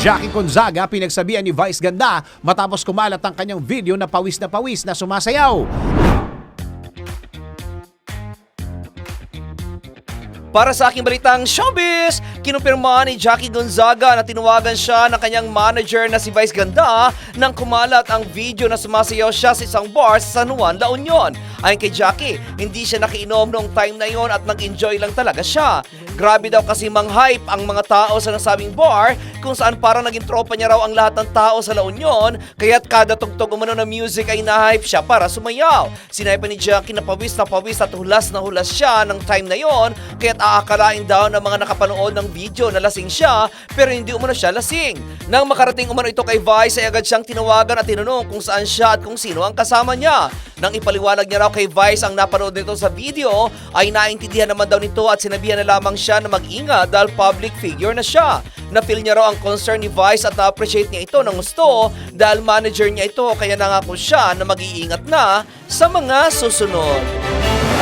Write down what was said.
Jackie Gonzaga pinagsabihan ni Vice Ganda matapos kumalat ang kanyang video na pawis na pawis na sumasayaw. Para sa aking balitang showbiz, kinumpirma ni Jackie Gonzaga na tinawagan siya ng kanyang manager na si Vice Ganda nang kumalat ang video na sumasayaw siya sa isang bar sa San Juan, La Union. Ayon kay Jackie, hindi siya nakiinom noong time na yon at nag-enjoy lang talaga siya. Grabe daw kasi mang-hype ang mga tao sa nasabing bar kung saan parang naging tropa niya raw ang lahat ng tao sa La Union kaya't kada tugtog umano ng music ay na-hype siya para sumayaw. Sinabi pa ni Jackie na pawis na pawis at hulas na hulas siya ng time na yon kaya't aakalain daw ng mga nakapanood ng video na lasing siya pero hindi umano siya lasing. Nang makarating umano ito kay Vice ay agad siyang tinawagan at tinanong kung saan siya at kung sino ang kasama niya. Nang ipaliwanag niya raw kay Vice ang napanood nito sa video ay naintindihan naman daw nito at sinabihan na lamang siya na mag-ingat dahil public figure na siya. Na-feel niya raw ang concern ni Vice at na-appreciate niya ito ng gusto dahil manager niya ito kaya nangako siya na mag-iingat na sa mga susunod.